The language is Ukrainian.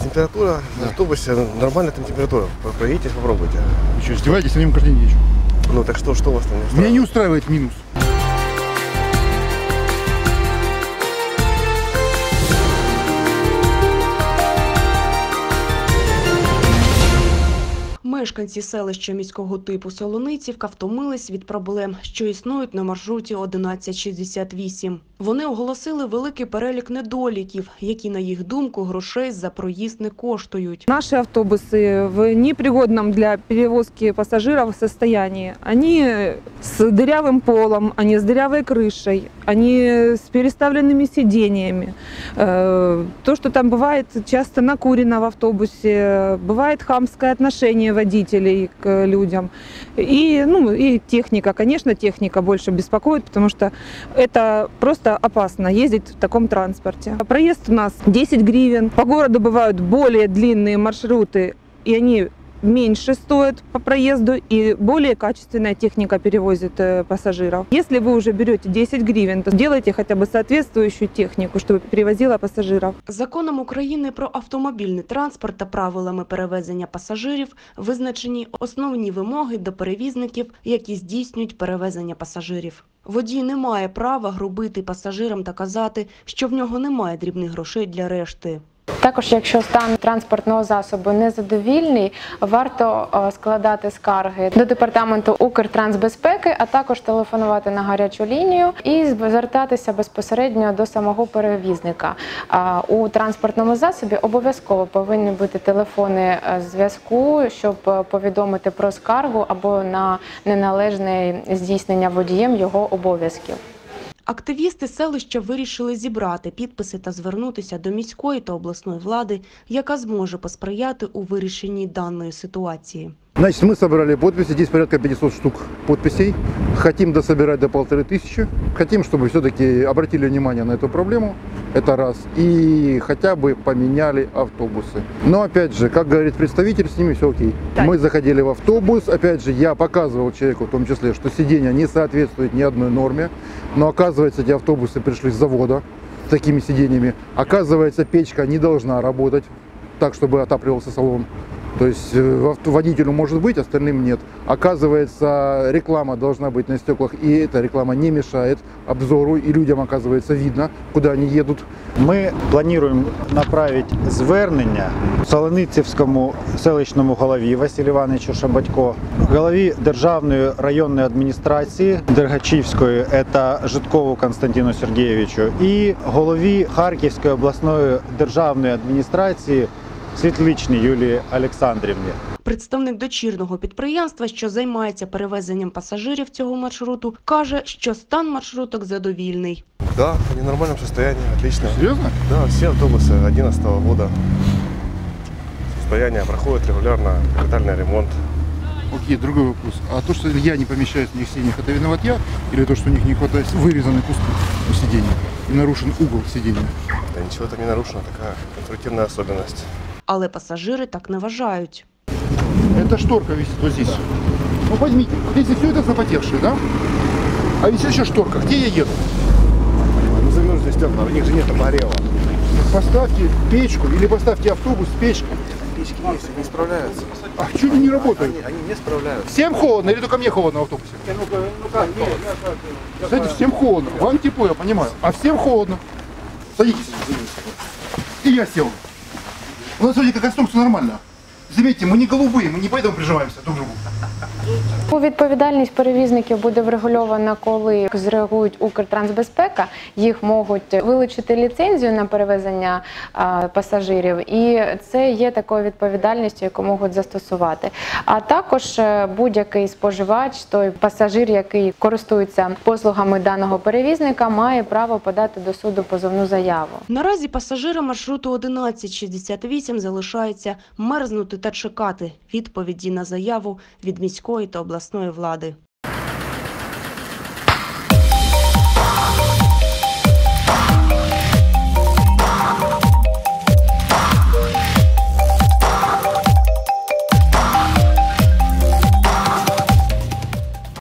Температура в автобусе, нормальная там температура. Про- попробуйте. Вы что, издеваетесь? Я нем каждый день езжу. Ну так что, что у вас там не Меня не устраивает минус. Мешканці селища міського типу Солоницівка втомились від проблем, що існують на маршруті 1168. Вони оголосили великий перелік недоліків, які, на їх думку, грошей за проїзд не коштують. Наши автобусы в непригодном для перевозки пассажиров состоянии. Они с дырявым полом, они с дырявой крышей, они с переставленными сидениями. Э, То, что там бывает часто накурено в автобусе, бывает хамское отношение водителей к людям. И, ну, и техника, конечно, техника больше беспокоит, потому что это просто опасно ездить в таком транспорте. Проезд у нас 10 гривен. По городу бывают более длинные маршруты, и они меньше стоят по проезду, и более качественная техника перевозит э, пассажиров. Если вы уже берете 10 гривен, то делайте хотя бы соответствующую технику, чтобы перевозила пассажиров. Законом України про автомобільний транспорт та правилами перевезення пасажирів визначені основні вимоги до перевізників, які здійснюють перевезення пасажирів. Водій не має права грубити пасажирам та казати, що в нього немає дрібних грошей для решти. Також, якщо стан транспортного засобу незадовільний, варто е, складати скарги до департаменту Укртрансбезпеки, а також телефонувати на гарячу лінію і звертатися безпосередньо до самого перевізника. У транспортному засобі обов'язково повинні бути телефони е, зв'язку, щоб е, повідомити про скаргу або на неналежне здійснення водієм його обов'язків. Активісти селища вирішили зібрати підписи та звернутися до міської та обласної влади, яка зможе посприяти у вирішенні даної ситуації. Значит, мы собрали подписи, здесь порядка 500 штук подписей. Хотим дособирать до полторы тысячи. Хотим, чтобы все-таки обратили внимание на эту проблему. Это раз. И хотя бы поменяли автобусы. Но опять же, как говорит представитель, с ними все окей. Так. Мы заходили в автобус. Опять же, я показывал человеку в том числе, что сиденье не соответствует ни одной норме. Но оказывается, эти автобусы пришли с завода с такими сиденьями. Оказывается, печка не должна работать так, чтобы отапливался салон. То есть э, авто- водителю может быть, остальным нет. Оказывается, реклама должна быть на стеклах, и эта реклама не мешает обзору, и людям, оказывается, видно, куда они едут. Ми плануємо направити звернення Солоницівському селищному голові Василю Івановичу Шабатько, голові Державної районної адміністрації Дергачівської, це Житкову Константину Сергійовичу, і голові Харківської обласної державної адміністрації Світличній Юлії Олександрівні. Представник дочірного підприємства, що займається перевезенням пасажирів цього маршруту, каже, що стан маршруток задовільний. Да, они в нормальном состоянии, отлично. Серьезно? Да, все автобусы 2011 года. Состояние проходит регулярно, капитальный ремонт. Окей, другой вопрос. А то, что я не помещаюсь в них сиденьях, это виноват я? Или то, что у них не хватает вырезанный кусков у сиденья и нарушен угол сиденья? Да ничего там не нарушено, такая конструктивная особенность. Але пасажири так не вважають. Эта шторка висит вот здесь. Ну возьмите, вот здесь все это запотевшее, да? А висит еще шторка. Где я еду? Ну замерзли стекла, у них же нет обогрева. Поставьте печку или поставьте автобус с печкой. Печки есть, они справляются. А что они не работают? Они, они не справляются. Всем холодно или только мне холодно в автобусе? Знаете, всем холодно. Вам тепло, я понимаю. А всем холодно. Садитесь. И я сел. У нас вроде как конструкция нормальная. Заметьте, мы не голубые, мы не поэтому прижимаемся друг к другу. Відповідальність перевізників буде врегульована, коли зреагують Укртрансбезпека, їх можуть вилучити ліцензію на перевезення пасажирів, і це є такою відповідальністю, яку можуть застосувати. А також е, будь-який споживач, той пасажир, який користується послугами даного перевізника, має право подати до суду позовну заяву. Наразі пасажири маршруту 1168 залишаються мерзнути та чекати відповіді на заяву від міської та обласної влади.